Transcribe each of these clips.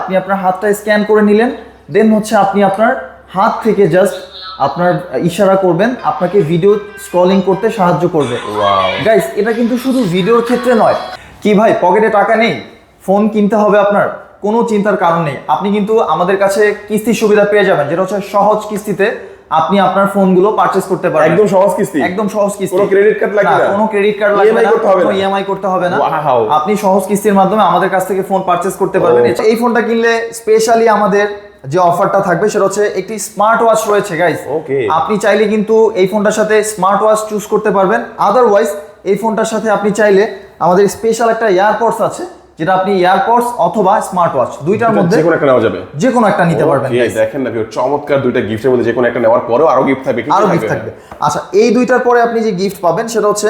আপনি আপনার হাতটা স্ক্যান করে নিলেন দেন হচ্ছে আপনি আপনার হাত থেকে জাস্ট আপনার ইশারা করবেন আপনাকে ভিডিও স্ক্রলিং করতে সাহায্য করবে। গাইস এটা কিন্তু শুধু ভিডিওর ক্ষেত্রে নয়। কি ভাই পকেটে টাকা নেই? ফোন কিনতে হবে আপনার? কোনো চিন্তার কারণ নেই। আপনি কিন্তু আমাদের কাছে কিস্তির সুবিধা পেয়ে যাবেন যেটা হচ্ছে সহজ কিস্তিতে আপনি আপনার ফোনগুলো পারচেজ করতে পারবেন। একদম সহজ কিস্তি। একদম সহজ কিস্তি। কোনো credit card লাগবে না? কোনো ক্রেডিট কার্ড লাগবে না কোনো? ইএমআই করতে হবে না। আপনি সহজ কিস্তির মাধ্যমে আমাদের কাছ থেকে ফোন পারচেজ করতে পারবেন। Oh. এই ফোনটা কিনলে স্পেশালি আমাদের যে অফারটা থাকবে সেটা হচ্ছে একটি স্মার্ট ওয়াচ রয়েছে গাইস Okay. আপনি চাইলে কিন্তু এই ফোনটার সাথে স্মার্ট ওয়াচ চুজ করতে পারবেন। আদারওয়াইজ এই ফোনটার সাথে আপনি চাইলে আমাদের স্পেশাল একটা ইয়ারপডস আছে। যেটা আপনি ইয়ারপডস অথবা স্মার্ট ওয়াচ দুইটার মধ্যে যে কোনো একটা নেওয়া যাবে। যে কোনো একটা নিতে পারবেন। দেখেন না চমৎকার দুইটা গিফটের মধ্যে যে কোনো একটা নেওয়ার পরেও আরও গিফট থাকবে আরও গিফট থাকবে? আচ্ছা এই দুইটার পরে আপনি যে গিফট পাবেন সেটা হচ্ছে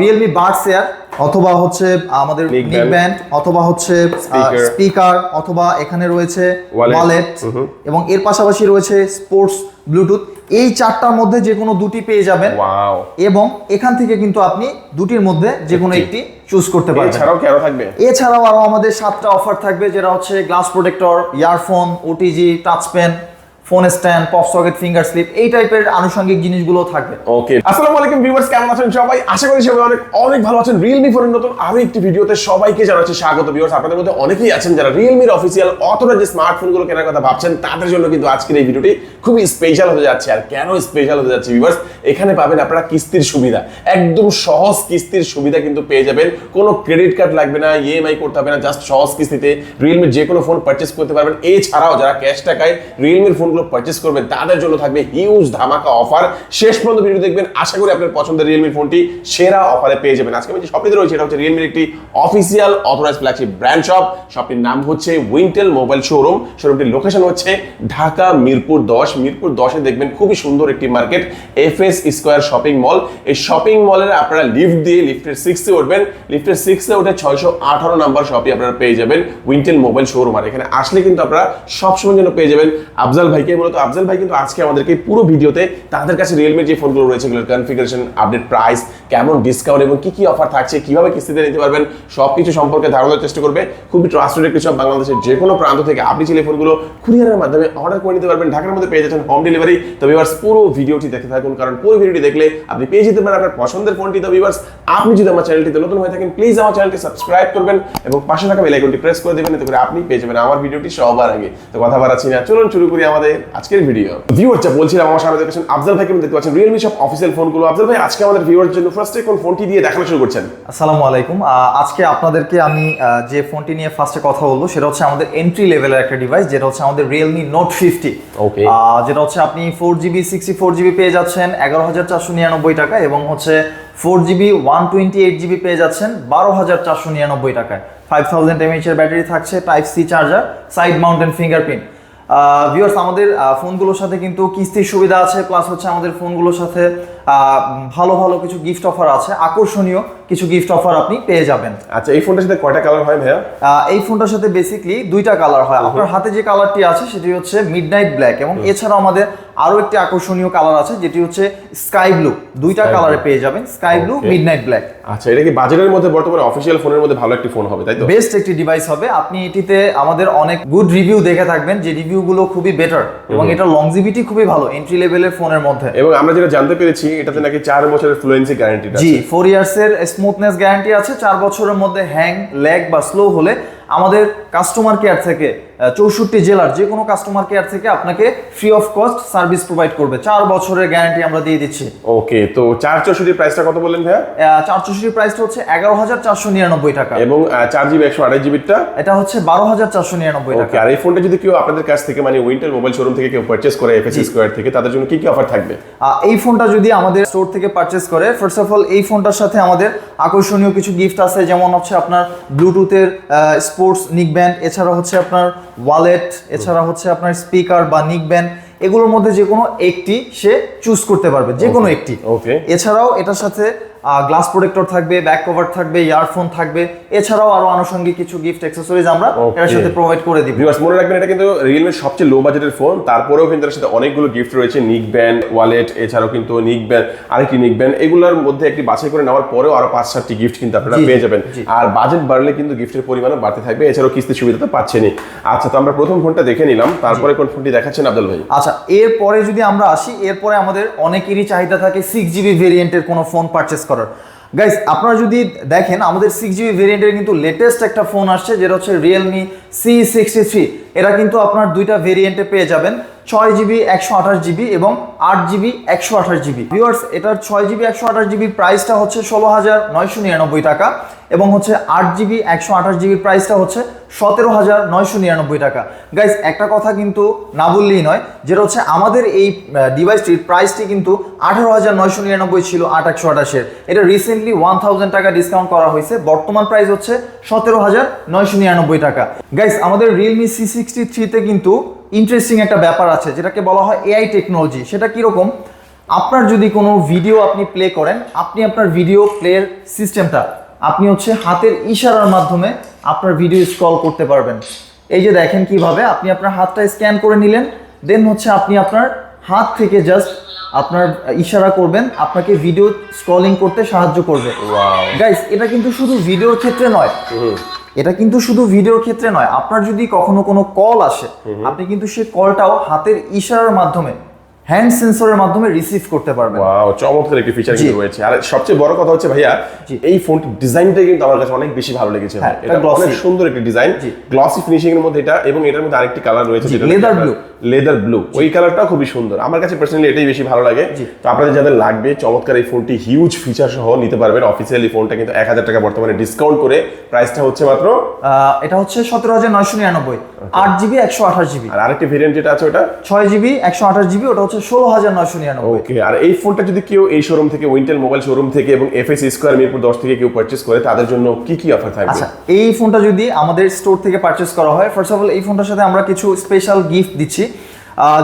রিয়েলমি বার্ড শেয়ার অথবা হচ্ছে আমাদের নিক ব্যান্ড অথবা হচ্ছে স্পিকার অথবা এখানে রয়েছে ওয়ালেট. এবং এর পাশাপাশি রয়েছে স্পোর্টস ব্লুটুথ এই চারটার মধ্যে যে কোনো দুটি পেয়ে যাবেন। এবং এখান থেকে কিন্তু আপনি দুটির মধ্যে যে কোনো একটি চুজ করতে পারবেন। এছাড়াও কি আরও থাকবে? এছাড়াও আরও আমাদের সাতটা অফার থাকবে যেটা হচ্ছে glass protector earphone OTG touch pen phone stand pop socket finger slip এই টাইপের আনুষঙ্গিক জিনিসগুলো থাকবে। ওকে আসসালামু আলাইকুম ভিউয়ার্স কেমন আছেন সবাই? আশা করি সবাই অনেক অনেক ভালো আছেন। রিয়েলমি ফোনের নতুন আরও একটি ভিডিওতে সবাইকে জানাচ্ছি স্বাগত ভিউয়ার্স আপনাদের মধ্যে অনেকেই আছেন যারা রিয়েলমির অফিসিয়াল অথবা যে স্মার্টফোনগুলো কেনার কথা ভাবছেন তাদের জন্য কিন্তু আজকের এই ভিডিওটি খুবই স্পেশাল হতে যাচ্ছে। আর কেন স্পেশাল হয়ে যাচ্ছে ভিউয়ার্স এখানে পাবেন আপনারা কিস্তির সুবিধা। একদম সহজ কিস্তির সুবিধা কিন্তু পেয়ে যাবেন। কোনো ক্রেডিট কার্ড লাগবে না ইএমআই করতে হবে না জাস্ট সহজ কিস্তিতে রিয়েলমির যে কোনো ফোন পারচেস করতে পারবেন। এছাড়াও যারা ক্যাশ টাকায় রিয়েলমির ফোনগুলো পারচেস করবেন, তাদের জন্য থাকবে হিউজ ধামাকা অফার শেষ পর্যন্ত ভিডিও দেখবেন, আশা করি আপনার পছন্দের রিয়েলমির ফোনটি সেরা অফারে পেয়ে যাবেন। আজকে আমি যে শপটিতে রয়েছে এটা হচ্ছে রিয়েলমির একটি official authorize flagship brand shop শপটির নাম হচ্ছে উইন্টেল মোবাইল শোরুম শোরুমটির লোকেশন হচ্ছে ঢাকা মিরপুর দশ। মিরপুর দশে দেখবেন খুবই সুন্দর একটি market F S square shopping mall এই শপিং মলের আপনারা লিফট দিয়ে লিফটের সিক্সে উঠবেন। লিফটের সিক্সে উঠে ছয়শো আঠারো নাম্বার শপই আপনারা পেয়ে যাবেন উইন্টেল মোবাইল শোরুম আর এখানে আসলে কিন্তু আপনারা সবসময় জন্য পেয়ে যাবেন আফজাল ভাইকে মূলত আফজাল ভাই কিন্তু আজকে আমাদেরকে পুরো ভিডিওতে তাদের কাছে রিয়েলমির যে ফোনগুলো রয়েছে, এগুলোর কনফিগারেশন আপডেট প্রাইস কেমন ডিসকাউন্ট এবং কি কি অফার থাকছে, কীভাবে কিস্তিতে নিতে পারবেন, সবকিছু সম্পর্কে ধারণার চেষ্টা করবে। খুবই ট্রাস্টেড সব বাংলাদেশের যে কোনো প্রান্ত থেকে। আপনি চাইলে ফোনগুলো কুরিয়ারের মাধ্যমে অর্ডার করে নিতে পারবেন। ঢাকার মধ্যে পেয়ে যাচ্ছেন হোম ডেলিভারি তো ভিউয়ার্স পুরো ভিডিওটি দেখে থাকুন। কারণ পুরো ভিডিওটি দেখলে আপনি পেয়ে যেতে পারেন আপনার পছন্দের ফোনটি তো ভিউয়ার্স আপনি যদি আমার চ্যানেলটিতে নতুন হয়ে থাকেন প্লিজ আমার চ্যানেলটি সাবস্ক্রাইব করবেন এবং পাশে থাকা বেল আইকনটি প্রেস করে দেবেন। এতে করে আপনি পেয়ে যাবেন আমার ভিডিওটি সবার আগে। তো কথা বাড়াচ্ছি না। চলুন শুরু করি আমাদের আজকের ভিডিও ভিউয়ার যা বলছিলাম, আমার সামনে দেখছেন আফজাল ভাইকে দেখতে পাচ্ছেন। রিয়েলমি সব অফিসিয়াল ফোনগুলো আফজাল ভাই, আজকে আমাদের ভিউয়ার জন্য ফার্স্টে কোন ফোনটি দিয়ে দেখানো শুরু করছেন? আসসালামু আলাইকুম। আজকে আপনাদেরকে আমি যে ফোনটি নিয়ে ফার্স্টে কথা বলব সেটা হচ্ছে আমাদের এন্ট্রি লেভেলের একটা ডিভাইস যেটা হচ্ছে আমাদের রিয়েলমি নোট ফিফটি Okay. যেটা হচ্ছে আপনি four GB sixty four GB পেয়ে যাচ্ছেন এগারো হাজার চারশো নিরানব্বই টাকা এবং হচ্ছে four GB one twenty eight GB পেয়ে যাচ্ছেন বারো হাজার চারশো নিরানব্বই টাকায়। ফাইভ থাউজেন্ড এমএইচ এর ব্যাটারি থাকছে type C charger side mountain fingerprint viewers আমাদের ফোনগুলোর সাথে কিন্তু কিস্তির সুবিধা আছে প্লাস হচ্ছে আমাদের ফোনগুলোর সাথে ভালো ভালো কিছু গিফট অফার আছে। আকর্ষণীয় কিছু গিফট অফার আপনি পেয়ে যাবেন। আচ্ছা এই ফোনটার সাথে কয়টা কালার হয় ভাইয়া? এই ফোনটার সাথে বেসিকলি দুইটা কালার হয়। আপনার হাতে যে কালারটি আছে সেটি হচ্ছে মিডনাইট ব্ল্যাক এবং এছাড়াও আমাদের আরও একটি আকর্ষণীয় কালার আছে যেটি হচ্ছে স্কাই ব্লু দুইটা কালারে পেয়ে যাবেন স্কাই ব্লু মিডনাইট ব্ল্যাক আচ্ছা এটা কি বাজেটের মধ্যে বর্তমানে অফিসিয়াল ফোনের মধ্যে ভালো একটি ফোন হবে তাই তো? বেস্ট একটি ডিভাইস হবে। আপনি এটিতে আমাদের অনেক গুড রিভিউ দেখে থাকবেন যে রিভিউগুলো খুবই বেটার এবং এটা লংজিভিটি খুবই ভালো এন্ট্রি লেভেলের ফোনের মধ্যে। এবং আমরা যেটা জানতে পেরেছি এটাতে নাকি চার বছরের ফ্লুয়েন্সি গ্যারান্টি জি ফোর ইয়ার্স এর স্মুথনেস গ্যারান্টি আছে চার বছরের মধ্যে হ্যাং ল্যাগ বা স্লো হলে আমাদের কাস্টমার কেয়ার থেকে চৌষট্টি জেলার যে কোনো কাস্টমার কেয়ার থেকে আপনাকে free of cost service provide করবে। চার বছরের গ্যারান্টি আমরা দিয়ে দিচ্ছি। ওকে তো চার চৌষট্টির প্রাইসটা কত বললেন ভাইয়া? চার চৌষট্টির প্রাইসটা হচ্ছে এগারো হাজার চারশো নিরানব্বই টাকা। এবং চার জিবি একশো আড়াই জিবিটা এটা হচ্ছে বারো হাজার চারশো নিরানব্বই টাকা। আর এই ফোনটা যদি কেউ আপনাদের কাছ থেকে মানে উইন্টার মোবাইল শোরুম থেকে কেউ পারচেস করে এফএস স্কোয়ার থেকে তাদের জন্য কি কি অফার থাকবে? এই ফোনটা যদি আমাদের স্টোর থেকে পারচেস করে ফার্স্ট অফ অল এই ফোনটার সাথে আমাদের আকর্ষণীয় কিছু গিফট আছে যেমন হচ্ছে আপনার ব্লুটুথের স্পোর্টস নিক ব্যান্ড এছাড়া হচ্ছে আপনার ওয়ালেট এছাড়া হচ্ছে আপনার স্পিকার বা নিক ব্যান্ড এগুলোর মধ্যে যে কোনো একটি সে চুজ করতে পারবে যে কোনো একটি। ওকে এছাড়াও এটার সাথে গ্লাস প্রোটেক্টর থাকবে ব্যাক কভার থাকবে ইয়ারফোন থাকবে। এছাড়াও আরও আনুষঙ্গিক কিছু গিফট অ্যাক্সেসরিজ আমরা এর সাথে প্রোভাইড করে দিব। ভিউয়ার্স মনে রাখবেন এটা কিন্তু রিয়েলমির সবচেয়ে লো বাজেটের ফোন তারপরেও কিন্তু এর সাথে অনেকগুলো গিফট রয়েছে নিক ব্যান্ড ওয়ালেট এছাড়াও কিন্তু নিক ব্যান্ড আরেকটি নিক ব্যান্ড এগুলোর মধ্যে একটি বাছাই করে নেওয়ার পরেও আরও পাঁচ সাতটি গিফট কিন্তু আপনারা পেয়ে যাবেন। আর বাজেট বাড়লে কিন্তু গিফটের পরিমাণও বাড়তে থাকবে। এছাড়াও কিস্তির সুবিধা তো পাচ্ছেনই। আচ্ছা তো আমরা প্রথম ফোনটা দেখে নিলাম। তারপরে কোন ফোনটি দেখাচ্ছেন আব্দুল ভাই? আচ্ছা এরপরে যদি আমরা আসি এরপরে আমাদের অনেকেরই চাহিদা থাকে সিক্স জিবি ভেরিয়েন্টের কোনো ফোন পারচেস করার। গাইস আপনারা যদি দেখেন, আমাদের সিক্স জিবি ভেরিয়েন্টের কিন্তু লেটেস্ট একটা ফোন আসছে, যেটা হচ্ছে রিয়েলমি সি সিক্সটি থ্রি এটা কিন্তু আপনার দুইটা ভেরিয়েন্টে পেয়ে যাবেন। ছয় জিবি একশো আঠাশ জিবি এবং আট জিবি একশো আঠাশ জিবি ভিউয়ার্স এটার ছয় জিবি একশো আঠাশ জিবির প্রাইসটা হচ্ছে ষোলো হাজার নয়শো নিরানব্বই টাকা এবং হচ্ছে আট জিবি একশো আঠাশ জিবির প্রাইসটা হচ্ছে সতেরো হাজার নয়শো নিরানব্বই টাকা। গাইজ একটা কথা কিন্তু না বললেই নয়, যেটা হচ্ছে আমাদের এই ডিভাইসটির প্রাইসটি কিন্তু আঠারো হাজার নয়শো নিরানব্বই ছিল আট একশো আঠাশের। এটা রিসেন্টলি ওয়ান থাউজেন্ড টাকা ডিসকাউন্ট করা হয়েছে, বর্তমান প্রাইস হচ্ছে সতেরো হাজার নয়শো নিরানব্বই টাকা। গাইজ আমাদের রিয়েলমি সি সিক্সটি থ্রিতে কিন্তু ইন্টারেস্টিং একটা ব্যাপার আছে যেটাকে বলা হয় এআই টেকনোলজি সেটা কীরকম? আপনার যদি কোনো ভিডিও আপনি প্লে করেন আপনি আপনার ভিডিও প্লের সিস্টেমটা আপনি হচ্ছে হাতের ইশারার মাধ্যমে আপনার ভিডিও স্ক্রল করতে পারবেন। এই যে দেখেন কীভাবে আপনি আপনার হাতটা স্ক্যান করে নিলেন দেন হচ্ছে আপনি আপনার হাত থেকে জাস্ট আপনার ইশারা করবেন আপনাকে ভিডিও স্ক্রলিং করতে সাহায্য করবে. গাইস এটা কিন্তু শুধু ভিডিওর ক্ষেত্রে নয়। এটা কিন্তু শুধু ভিডিওর ক্ষেত্রে নয় আপনার যদি কখনো কোনো কল আসে আপনি কিন্তু সেই কলটাও হাতের ইশারার মাধ্যমে হ্যান্ড সেন্সরের মাধ্যমে রিসিভ করতে পারবেন। ওয়াও চমৎকার একটি ফিচার কিন্তু রয়েছে। আর সবচেয়ে বড় কথা হচ্ছে ভাইয়া। এই ফোনটির ডিজাইনটাই কিন্তু আমার কাছে অনেক বেশি ভালো লেগেছে হ্যাঁ, এটা অনেক সুন্দর একটি ডিজাইন। গ্লসি ফিনিশিং এর মধ্যে এটা এবং এটার মধ্যে আরেকটি কালার রয়েছে জি, leather blue। লেদার ব্লু ওই কালারটা খুবই সুন্দর। আমার কাছে পার্সোনালি এটাই বেশি ভালো লাগে। তো আপনাদের যাদের লাগবে চমৎকার এই ফোনটি হিউজ ফিচার সহ নিতে পারবেন। অফিসিয়ালি ফোনটা কিন্তু এক হাজার টাকা বর্তমানে ডিসকাউন্ট করে প্রাইসটা হচ্ছে মাত্র এটা হচ্ছে সতেরো হাজার নয়শো নিরানব্বই। আট জিবি একশো আঠাশ জিবি। আর আরেকটি ভেরিয়েন্ট যেটা আছে ওটা? ছয় জিবি একশো আঠাশ জিবি ওটা হচ্ছে ষোলো হাজার নয়শো নিরানব্বই। ওকে আর এই ফোনটা যদি কেউ এই শোরুম থেকে উইন্টেল মোবাইল শোরুম থেকে এবং এফএস স্কোয়ার মিরপুর দশ থেকে কেউ পারচেস করে তাদের জন্য কি কি অফার থাকবে? আচ্ছা এই ফোনটা যদি আমাদের স্টোর থেকে পারচেস করা হয় ফার্স্ট অফ অল এই ফোনটার সাথে আমরা কিছু স্পেশাল গিফট দিচ্ছি।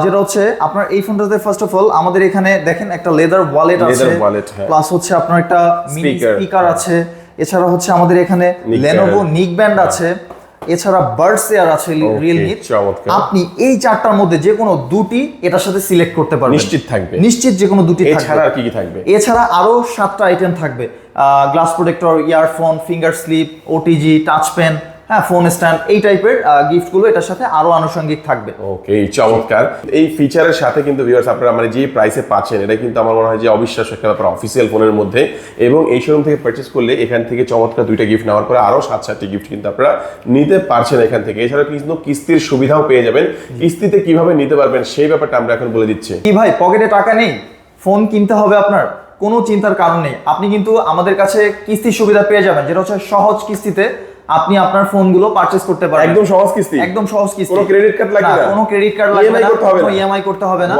যেটা হচ্ছে আপনার এই ফোনটাতে ফার্স্ট অফ অল আমাদের এখানে দেখেন একটা লেদার ওয়ালেট আছে wallet, হ্যাঁ। প্লাস হচ্ছে আপনার একটা মিনি স্পিকার আছে। এছাড়া হচ্ছে আমাদের এখানে লেনোভো নিক ব্যান্ড আছে। এছাড়া বার্ডস এয়ার আছে রিয়েলমি আপনি এই চারটার মধ্যে যে কোনো দুটি এটার সাথে সিলেক্ট করতে পারবেন। নিশ্চিত থাকবে। নিশ্চিত যে কোনো দুটি থাকবে। এছাড়া কি কি থাকবে? এছাড়া আরও সাতটা আইটেম থাকবে। Glass protector earphone finger slip OTG touch pen হ্যাঁ ফোন স্ট্যান্ড এই টাইপের গিফটগুলো এটার সাথে আরও আনুষঙ্গিক থাকবে। ওকে চমৎকার। এই ফিচারের সাথে কিন্তু ভিউয়ার্স আপনারা মানে যে প্রাইসে পাচ্ছেন এটা কিন্তু আমার মনে হয় যে অবিশ্বাস্য একটা ব্যাপার অফিসিয়াল ফোনের মধ্যে। এবং এই শোরুম থেকে পারচেস করলে এখান থেকে চমৎকার দুইটা গিফট নেওয়ার পরে আরও সাত সাতটি গিফট কিন্তু আপনারা নিতে পারছেন এখান থেকে। এছাড়া কিন্তু কিস্তির সুবিধাও পেয়ে যাবেন। কিস্তিতে কীভাবে নিতে পারবেন সেই ব্যাপারটা আমরা এখন বলে দিচ্ছি। কি ভাই পকেটে টাকা নেই? ফোন কিনতে হবে আপনার? কোনো চিন্তার কারণ নেই। আপনি কিন্তু আমাদের কাছে কিস্তির সুবিধা পেয়ে যাবেন যেটা হচ্ছে সহজ কিস্তিতে আপনি আপনার ফোনগুলো পারচেস করতে পারেন একদম সহজ কিস্তি। একদম সহজ কিস্তি। কোনো credit card লাগবে না? কোনো ক্রেডিট কার্ড লাগবে না কোনো? ইএমআই করতে হবে না।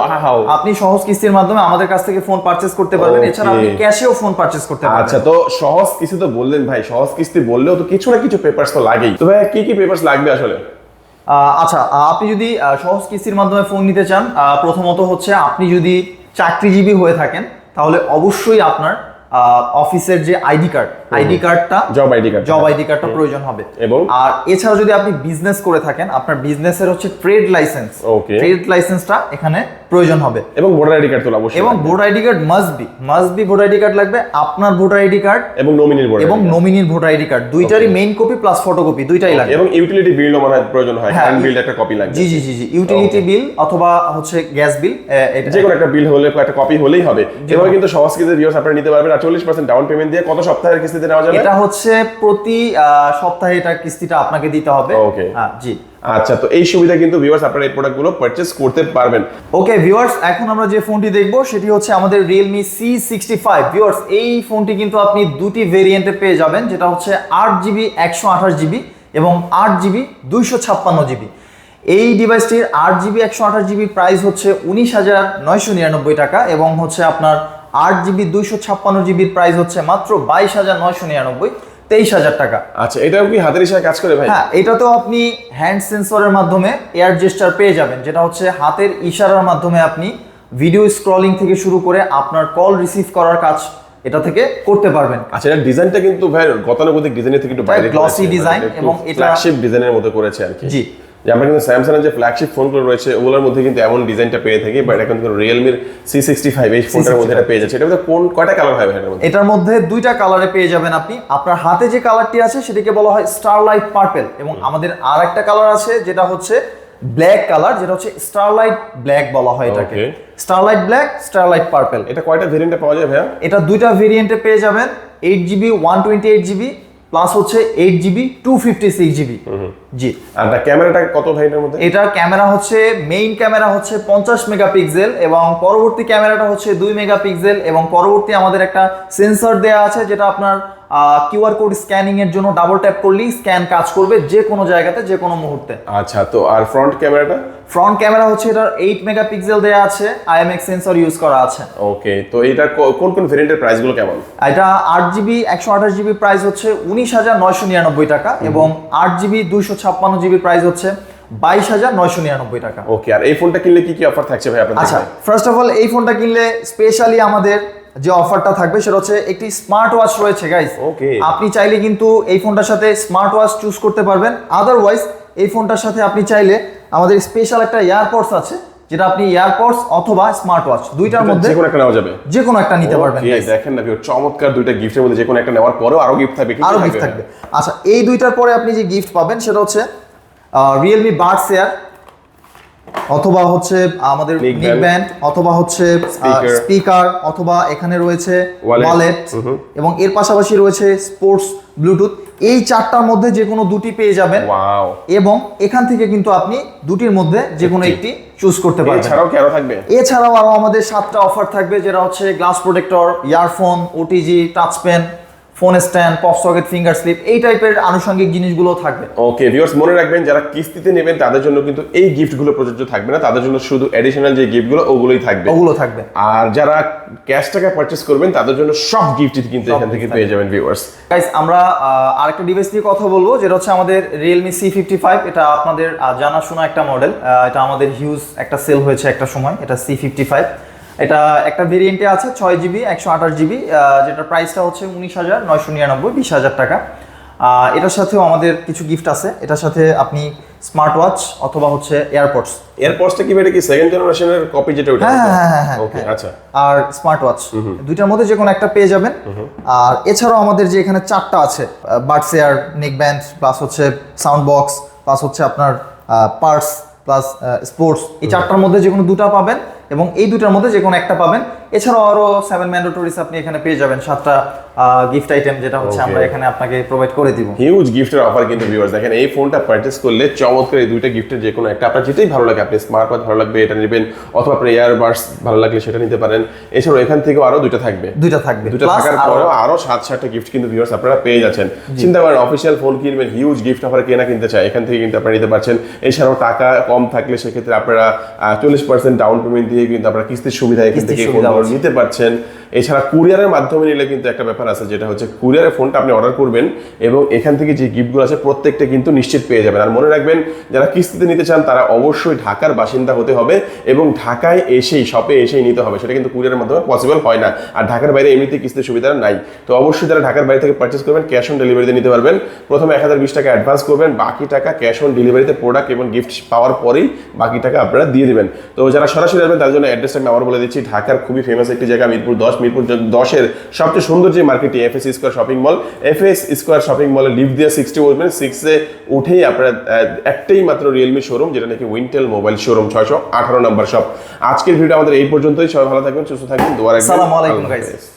আপনি সহজ কিস্তির মাধ্যমে আমাদের কাছ থেকে ফোন পারচেস করতে পারবেন. এছাড়া আপনি ক্যাশেও ফোন পারচেস করতে পারবেন। আচ্ছা তো সহজ কিস্তি তো বললেন ভাই। সহজ কিস্তি বললেও তো কিছু না কিছু পেপারস তো লাগেই। তো ভাই কি কি পেপারস লাগবে আসলে? আহ, আচ্ছা আপনি যদি সহজ কিস্তির মাধ্যমে ফোন নিতে চান প্রথমত হচ্ছে আপনি যদি চাকরিজীবী হয়ে থাকেন তাহলে অবশ্যই আপনার অফিসের যে আইডি কার্ড আইডি কার্ডটা job ID card job ID কার্ডটা প্রয়োজন হবে। এবং? আর এছাড়া যদি আপনি বিজনেস করে থাকেন আপনার বিজনেসের হচ্ছে ট্রেড লাইসেন্স. ট্রেড লাইসেন্সটা এখানে প্রয়োজন হবে। এবং ভোটার আইডি কার্ড তো অবশ্যই এবং voter ID card must be must be voter ID card লাগবে আপনার ভোটার আইডি কার্ড এবং নমিনির ভোটার এবং নমিনির ভোটার আইডি কার্ড দুইটারই মেইন কপি প্লাস ফটোকপি দুইটাই লাগবে। এবং ইউটিলিটি বিলও মনে প্রয়োজন হয় হ্যাঁ, বিল একটা কপি লাগবে। জি জি জি জি ইউটিলিটি বিল অথবা হচ্ছে গ্যাস বিল এটা যে কোনো একটা বিল হলে একটা কপি হলেই হবে। এভাবে কিন্তু সহজ কিস্তি ভিউয়ার্স আপনারা নিতে পারবেন আর চল্লিশ পার্সেন্ট ডাউন পেমেন্ট দিয়ে কত সপ্তাহের কিস্তিতে নেওয়া যাবে? এটা হচ্ছে প্রতি সপ্তাহে এটা কিস্তিটা আপনাকে দিতে হবে। ওকে হ্যাঁ জি। আচ্ছা তো এই সুবিধা কিন্তু ভিউয়ার্স আপনারা এই প্রোডাক্টগুলো পারচেস করতে পারবেন। ওকে ভিউয়ার্স এখন আমরা যে ফোনটি দেখব, সেটি হচ্ছে আমাদের Realme C sixty five viewers এই ফোনটি কিন্তু আপনি দুটি ভেরিয়েন্টে পেয়ে যাবেন, যেটা হচ্ছে আট জিবি একশো আঠাশ জিবি এবং আট জিবি দুইশো ছাপ্পান্ন জিবি এই ডিভাইসটির আট জিবি একশো আঠাশ জিবি প্রাইস হচ্ছে উনিশ হাজার নয়শো নিরানব্বই টাকা এবং হচ্ছে আপনার আট জিবি দুইশো ছাপ্পান্ন জিবির প্রাইস হচ্ছে মাত্র বাইশ হাজার নয়শো নিরানব্বই। তেইশ হাজার টাকা। আচ্ছা এটাও কি হাতের ইশারায় কাজ করে ভাই? হ্যাঁ এটাতেও আপনি হ্যান্ড সেন্সরের মাধ্যমে এয়ার জেস্টার পেয়ে যাবেন যেটা হচ্ছে হাতের ইশারার মাধ্যমে আপনি ভিডিও স্ক্রলিং থেকে শুরু করে আপনার কল রিসিভ করার কাজ এটা থেকে করতে পারবেন। আচ্ছা এটা ডিজাইনটা কিন্তু ভাই গতানুগতিক ডিজাইনের থেকে একটু বাইরে গ্লসি ডিজাইন এবং এটা- ফ্ল্যাগশিপ ডিজাইনের মতো করেছে আর কি। জি। যে আমরা কিন্তু স্যামসাং এর যে ফ্ল্যাগশিপ ফোনগুলো রয়েছে ওগুলোর মধ্যে কিন্তু এমন ডিজাইনটা পেয়ে থাকি বাট এখন কিন্তু রিয়েলমির সি সিক্সটি ফাইভ এই ফোনটার মধ্যে এটা পেয়ে যাচ্ছে। এটা মধ্যে কোন কয়টা কালার হবে এটার মধ্যে? এটার মধ্যে দুইটা কালারে পেয়ে যাবেন আপনি। আপনার হাতে যে কালারটি আছে সেটাকে বলা হয় স্টারলাইট পার্পেল এবং আমাদের আর একটা কালার আছে যেটা হচ্ছে ব্ল্যাক কালার যেটা হচ্ছে স্টারলাইট ব্ল্যাক বলা হয় এটাকে। Okay. Starlight black starlight purple এটা কয়টা ভেরিয়েন্টে পাওয়া যায় ভাইয়া? এটা দুইটা ভেরিয়েন্টে পেয়ে যাবেন। Eight GB one twenty eight GB plus হচ্ছে eight GB two fifty six GB জি। আর ক্যামেরাটা কত ভাই এটার মধ্যে? এটার ক্যামেরা হচ্ছে মেইন ক্যামেরা হচ্ছে পঞ্চাশ মেগাপিক্সেল এবং পরবর্তী ক্যামেরাটা হচ্ছে দুই মেগাপিক্সেল এবং পরবর্তী আমাদের একটা সেন্সর দেওয়া আছে যেটা আপনার কিউআর কোড স্ক্যানিং এর জন্য ডাবল ট্যাপ করলেই স্ক্যান কাজ করবে যে কোনো জায়গাতে যে কোনো মুহূর্তে। আচ্ছা তো আর ফ্রন্ট ক্যামেরাটা? ফ্রন্ট ক্যামেরা হচ্ছে এটার এইট মেগাপিক্সেল দেওয়া আছে আইএমএক্স সেন্সর ইউজ করা আছে। ওকে তো এটার কোন কোন ভেরিয়েন্টের প্রাইসগুলো কেমন? এটা আট জিবি একশো আঠাশ জিবি প্রাইস হচ্ছে উনিশ হাজার নয়শো নিরানব্বই টাকা এবং আট জিবি দুইশো ছাপ্পান্ন জিবি প্রাইস হচ্ছে বাইশ হাজার নয়শো নিরানব্বই টাকা। ওকে আর এই ফোনটা কিনলে কি কি অফার থাকছে ভাই আপনার আচ্ছা ফার্স্ট অফ অল এই ফোনটা কিনলে স্পেশালি আমাদের যে অফারটা থাকবে সেটা হচ্ছে একটি স্মার্ট ওয়াচ রয়েছে গাইস ওকে আপনি চাইলে কিন্তু এই ফোনটার সাথে স্মার্ট ওয়াচ চুজ করতে পারবেন। আদারওয়াইজ এই ফোনটার সাথে আপনি চাইলে আমাদের স্পেশাল একটা এয়ারপডস আছে যেটা আপনি ইয়ারপডস অথবা স্মার্ট ওয়াচ দুইটার মধ্যে যে কোনো একটা নেওয়া যাবে। যে কোনো একটা নিতে পারবেন। দেখেন না চমৎকার দুইটা গিফটের মধ্যে যে কোনো একটা নেওয়ার পরেও আরও গিফট থাকবে আরও গিফট থাকবে। আচ্ছা এই দুইটার পরে আপনি যে গিফট পাবেন সেটা হচ্ছে রিয়েলমি বার্ড শেয়ার অথবা হচ্ছে আমাদের নিক ব্যান্ড অথবা হচ্ছে. স্পিকার অথবা এখানে রয়েছে ওয়ালেট এবং এর পাশাপাশি রয়েছে স্পোর্টস ব্লুটুথ এই চারটার মধ্যে যে কোনো দুটি পেয়ে যাবেন। এবং এখান থেকে কিন্তু আপনি দুটির মধ্যে যে কোনো একটি। চুজ করতে পারবেন। এছাড়াও কি আরও থাকবে? এছাড়াও আরও আমাদের সাতটা অফার থাকবে যেটা হচ্ছে glass protector earphone OTG touch pen phone stand pop socket finger slip এই টাইপের আনুষঙ্গিক জিনিসগুলো থাকবে। ওকে ভিউয়ার্স মনে রাখবেন যারা কিস্তিতে নেবেন তাদের জন্য কিন্তু এই গিফটগুলো প্রযোজ্য থাকবে না। তাদের জন্য শুধু এডিশনাল যে গিফটগুলো ওগুলোই থাকবে। ওগুলো থাকবে। আর যারা ক্যাশ টাকা পারচেস করবেন তাদের জন্য সব গিফটই কিন্তু এখান থেকে পেয়ে যাবেন ভিউয়ার্স গাইস আমরা আরেকটা ডিভাইস নিয়ে কথা বলব যেটা হচ্ছে আমাদের ফিফটি ফাইভ এটা আপনাদের জানাশোনা একটা মডেল এটা আমাদের হিউজ একটা সেল হয়েছে একটা সময় এটা সি ফিফটি ফাইভ এটা একটা ভেরিয়েন্টে আছে ছয় জিবি একশো আঠাশ জিবি যেটার প্রাইসটা হচ্ছে উনিশ হাজার নয়শো নিরানব্বই বিশ হাজার টাকা। এটার সাথেও আমাদের কিছু গিফট আছে। এটার সাথে আপনি স্মার্ট ওয়াচ অথবা হচ্ছে এয়ারপডস এয়ারপডসটা কি এটা কি সেকেন্ড জেনারেশনের কপি যেটা ওটা হ্যাঁ, হ্যাঁ, হ্যাঁ, হ্যাঁ, ওকে হ্যাঁ। আচ্ছা। আর স্মার্ট ওয়াচ দুইটার মধ্যে যে কোনো একটা পেয়ে যাবেন। আর এছাড়াও আমাদের যে এখানে চারটা আছে buds air neck band plus হচ্ছে সাউন্ড বক্স প্লাস হচ্ছে আপনার পার্টস প্লাস স্পোর্টস এই চারটার মধ্যে যে কোনো দুটা পাবেন। এবং এই দুটার মধ্যে যে কোনো একটা পাবেন। এছাড়াও আরও সেভেন ম্যান্ডেটরিজ আপনি এখানে পেয়ে যাবেন সাতটা গিফট আইটেম যেটা হচ্ছে আমরা এখানে আপনাকে প্রোভাইড করে দিব। হিউজ গিফটের অফার কিন্তু ভিউয়ার্স দেখেন এই ফোনটা পারচেস করলে চমৎকার এই দুইটা গিফটের যে কোনো একটা আপনার যেটাই ভালো লাগে আপনি স্মার্ট ওয়াচ ভালো লাগবে এটা নেবেন অথবা আপনার এয়ারবাডস ভালো লাগলে সেটা নিতে পারেন। এছাড়াও এখান থেকেও আরও দুইটা থাকবে। দুইটা থাকবে দুটো থাকার পরেও আরও সাত সাতটা গিফট কিন্তু ভিউয়ার্স আপনারা পেয়ে যাচ্ছেন। চিন্তা করেন অফিসিয়াল ফোন কিনবেন হিউজ গিফট অফার কেনা কিনতে চায় এখান থেকে কিন্তু আপনারা নিতে পারছেন। এছাড়াও টাকা কম থাকলে সেক্ষেত্রে আপনারা চল্লিশ পার্সেন্ট ডাউন পেমেন্ট দিয়ে কিন্তু আপনারা কিস্তির সুবিধা এখান থেকে। নিতে পারছেন এছাড়া কুরিয়ারের মাধ্যমে নিলে কিন্তু একটা ব্যাপার আছে, যেটা হচ্ছে কুরিয়ারে ফোনটা আপনি অর্ডার করবেন এবং এখান থেকে যে গিফটগুলো আছে প্রত্যেকটা কিন্তু নিশ্চিত পেয়ে যাবেন। আর মনে রাখবেন, যারা কিস্তিতে নিতে চান, তারা অবশ্যই ঢাকার বাসিন্দা হতে হবে এবং ঢাকায় এসেই শপে এসেই নিতে হবে। সেটা কিন্তু কুরিয়ারের মাধ্যমে পসিবল হয় না। আর ঢাকার বাইরে এমনিতে কিস্তির সুবিধা নাই। তো অবশ্যই যারা ঢাকার বাইরে থেকে পারচেস করবেন ক্যাশ অন ডেলিভারিতে নিতে পারবেন। প্রথমে এক হাজার বিশ টাকা অ্যাডভান্স করবেন। বাকি টাকা ক্যাশ অন ডেলিভারিতে প্রোডাক্ট এবং গিফট পাওয়ার পরেই বাকি টাকা আপনারা দিয়ে দেবেন। তো যারা সরাসরি আসবেন, তার জন্য অ্যাড্রেসটা আমি আবার বলে দিচ্ছি। ঢাকার খুবই ফেমাস একটি জায়গা, মিরপুর দশ। মিরপুর দশের সবচেয়ে সুন্দর যে মার্কেটটি F S square shopping mall F S square shopping মলে লিফট দিয়ে সিক্সটি বলবেন সিক্সে উঠেই আপনার একটাই মাত্র রিয়েলমি শোরুম যেটা নাকি উইন্টেল মোবাইল শোরুম ছয়শো আঠারো নম্বর শপ আজকের ভিডিও আমাদের এই পর্যন্তই সবাই ভালো থাকবেন সুস্থ থাকবেন দোয়ার আসসালামু আলাইকুম, guys.